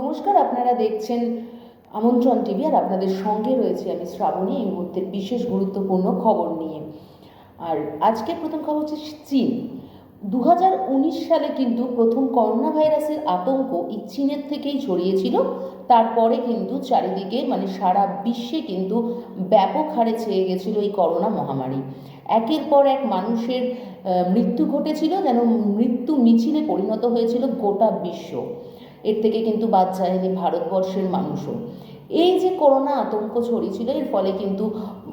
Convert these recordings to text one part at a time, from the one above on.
নমস্কার, আপনারা দেখছেন আমন্ত্রণ টিভি আর আপনাদের সঙ্গে রয়েছে আমি শ্রাবণী এই মুহূর্তের বিশেষ গুরুত্বপূর্ণ খবর নিয়ে। আর আজকে প্রথম খবর হচ্ছে চীন। দু হাজার উনিশ সালে কিন্তু প্রথম করোনা ভাইরাসের আতঙ্ক এই চীনের থেকেই ছড়িয়েছিল। তারপরে কিন্তু চারিদিকে মানে সারা বিশ্বে কিন্তু ব্যাপক হারে ছেয়ে গেছিল এই করোনা মহামারী। একের পর এক মানুষের মৃত্যু ঘটেছিল, যেন মৃত্যু মিছিলে পরিণত হয়েছিল গোটা বিশ্ব। এর থেকে কিন্তু বাদ যায়নি ভারতবর্ষের মানুষও। এই যে করোনা আতঙ্ক ছড়িয়েছিল, এর ফলে কিন্তু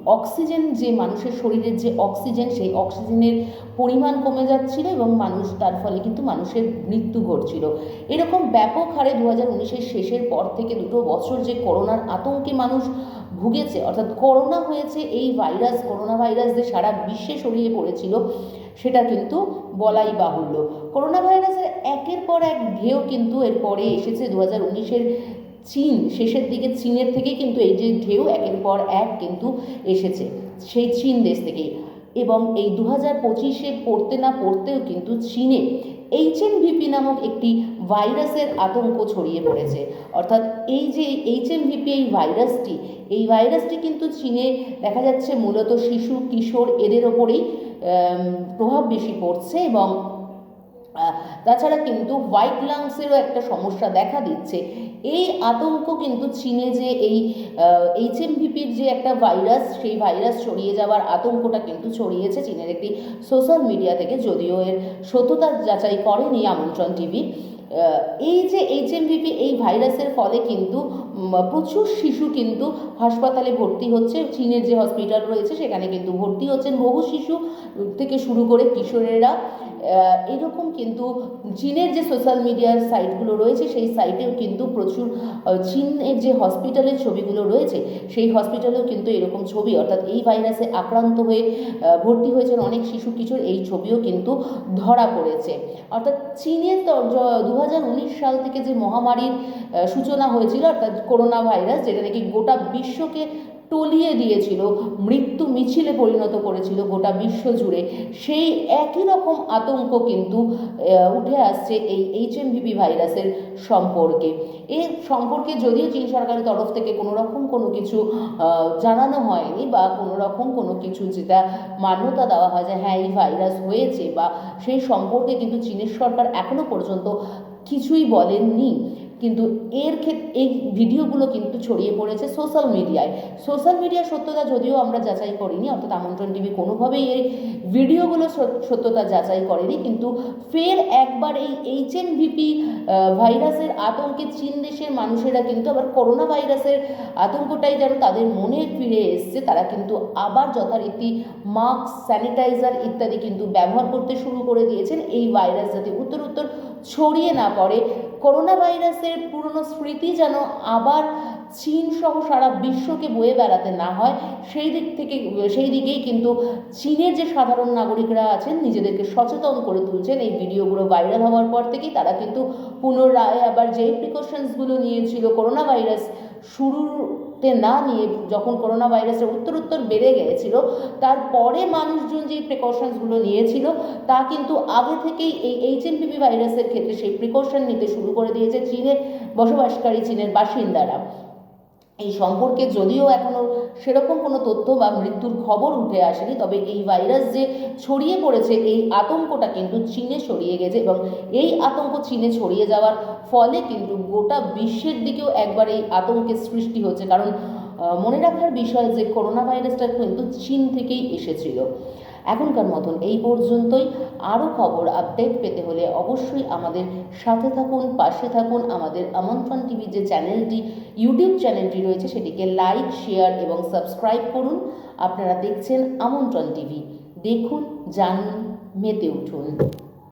অক্সিজেন যে মানুষের শরীরের যে অক্সিজেন, সেই অক্সিজেনের পরিমাণ কমে যাচ্ছিল এবং মানুষ, তার ফলে কিন্তু মানুষের মৃত্যু ঘটছিল। এরকম ব্যাপক হারে দু হাজার উনিশের শেষের পর থেকে দুটো বছর যে করোনার আতঙ্কে মানুষ ভুগেছে, অর্থাৎ করোনা হয়েছে, এই ভাইরাস, করোনা ভাইরাস যে সারা বিশ্বে ছড়িয়ে পড়েছিল, সেটা কিন্তু বলাই বাহুল্য। করোনা ভাইরাসের একের পর এক ঢেউ কিন্তু এরপরে এসেছে দু হাজার উনিশের চীন। শেষের দিকে চীনের থেকেই কিন্তু এই যে ঢেউ একের পর এক কিন্তু এসেছে সেই চীন দেশ থেকেই। এবং এই দু হাজার পঁচিশে পড়তে না পড়তেও কিন্তু চীনে এইচএমভিপি নামক একটি ভাইরাসের আতঙ্ক ছড়িয়ে পড়েছে। অর্থাৎ এই যে এইচএমভিপি এই ভাইরাসটি এই ভাইরাসটি কিন্তু চীনে দেখা যাচ্ছে মূলত শিশু, কিশোর, এদের ওপরেই প্রভাব বেশি পড়ছে এবং তাছাড়া কিন্তু হোয়াইট লাংসেরও একটা সমস্যা দেখা দিচ্ছে। এই আতঙ্ক কিন্তু চীনে যে এই এইচ এইচএমভিপির যে একটা ভাইরাস সেই ভাইরাস ছড়িয়ে যাওয়ার আতঙ্কটা কিন্তু ছড়িয়েছে চীনের একটি সোশ্যাল মিডিয়া থেকে। যদিও এর সত্যতা যাচাই করেনি আমন্ত্রণ টিভি। এই যে এইচ এইচএমভিপি এই ভাইরাসের ফলে কিন্তু প্রচুর শিশু কিন্তু হাসপাতালে ভর্তি হচ্ছে। চীনের যে হসপিটাল রয়েছে, সেখানে কিন্তু ভর্তি হচ্ছেন বহু শিশু থেকে শুরু করে কিশোরেরা। এরকম কিন্তু চীনের যে সোশ্যাল মিডিয়ার সাইটগুলো রয়েছে, সেই সাইটেও কিন্তু প্রচুর চীনের যে হসপিটালের ছবিগুলো রয়েছে, সেই হসপিটালেও কিন্তু এরকম ছবি, অর্থাৎ এই ভাইরাসে আক্রান্ত হয়ে ভর্তি হয়েছেন অনেক শিশু কিশোর, এই ছবিও কিন্তু ধরা পড়েছে। অর্থাৎ চীনের দু হাজার উনিশ সাল থেকে যে মহামারীর সূচনা হয়েছিল, অর্থাৎ করোনা ভাইরাস, যেটা নাকি গোটা বিশ্বকে টলিয়ে দিয়েছিল, মৃত্যু মিছিলে পরিণত করেছিল গোটা বিশ্ব জুড়ে। সেই একই রকম আতঙ্ক কিন্তু উঠে আসছে এই এইচএমভিপি ভাইরাসের সম্পর্কে। এর সম্পর্কে যদিও চীন সরকারের তরফ থেকে কোনো রকম কোনো কিছু জানানো হয়নি বা কোনো রকম কোনো কিছু যেটা মান্যতা দেওয়া হয় যে হ্যাঁ এই ভাইরাস হয়েছে বা সেই সম্পর্কে কিন্তু চীনের সরকার এখনও পর্যন্ত কিছুই বলেননি। কিন্তু এর ক্ষেত্রে এই ভিডিওগুলো কিন্তু ছড়িয়ে পড়েছে সোশ্যাল মিডিয়ায় সোশ্যাল মিডিয়ার সত্যতা যদিও আমরা যাচাই করিনি, অর্থাৎ আমন্ত্রণ টিভি কোনোভাবেই এই ভিডিওগুলো সত্যতা যাচাই করেনি, কিন্তু ফের একবার এই এইচএমভিপি ভাইরাসের আতঙ্কে চীন দেশের মানুষেরা কিন্তু আবার করোনা ভাইরাসের আতঙ্কটাই যেন তাদের মনে ফিরে এসছে, তারা কিন্তু আবার যথারীতি মাস্ক স্যানিটাইজার ইত্যাদি কিন্তু ব্যবহার করতে শুরু করে দিয়েছেন এই ভাইরাস যাতে উত্তর উত্তর ছড়িয়ে না পড়ে। করোনা ভাইরাসের পুরনো স্মৃতি যেন আবার চীন সহ সারা বিশ্বকে বয়ে বেড়াতে না হয়, সেই দিক থেকে, সেই দিকেই কিন্তু চীনের যে সাধারণ নাগরিকরা আছেন, নিজেদেরকে সচেতন করে তুলছেন। এই ভিডিওগুলো ভাইরাল হওয়ার পর থেকেই তারা কিন্তু পুনরায় আবার যেই প্রিকশনসগুলো নিয়েছিল করোনা ভাইরাস শুরুতে না নিয়ে যখন করোনা ভাইরাসের উত্তর উত্তর বেড়ে গিয়েছিল, তারপরে মানুষজন যে প্রিকশনসগুলো নিয়েছিল, তা কিন্তু আগে থেকেই এই এইচএনপিভি ভাইরাসের ক্ষেত্রে সেই প্রিকশন নিতে শুরু করে দিয়েছে চীনের বসবাসকারী চীনের বাসিন্দারা। এই সম্পর্কে যদিও এখনও সেরকম কোনো তথ্য বা মৃত্যুর খবর উঠে আসেনি, তবে এই ভাইরাস যে ছড়িয়ে পড়েছে, এই আতঙ্কটা কিন্তু চীনে ছড়িয়ে গেছে এবং এই আতঙ্ক চীনে ছড়িয়ে যাওয়ার ফলে কিন্তু গোটা বিশ্বের দিকেও একবার এই আতঙ্কের সৃষ্টি হচ্ছে। কারণ মনে রাখার বিষয় যে করোনা ভাইরাসটা কিন্তু চীন থেকেই এসেছিল। এখনকার মতন এই পর্যন্তই। আরও খবর আপডেট পেতে হলে অবশ্যই আমাদের সাথে থাকুন, পাশে থাকুন। আমাদের আমন্ত্রণ টিভি যে চ্যানেলটি, ইউটিউব চ্যানেলটি রয়েছে, সেটিকে লাইক, শেয়ার এবং সাবস্ক্রাইব করুন। আপনারা দেখছেন আমন্ত্রণ টিভি। দেখুন, জানুন, মেতে উঠুন।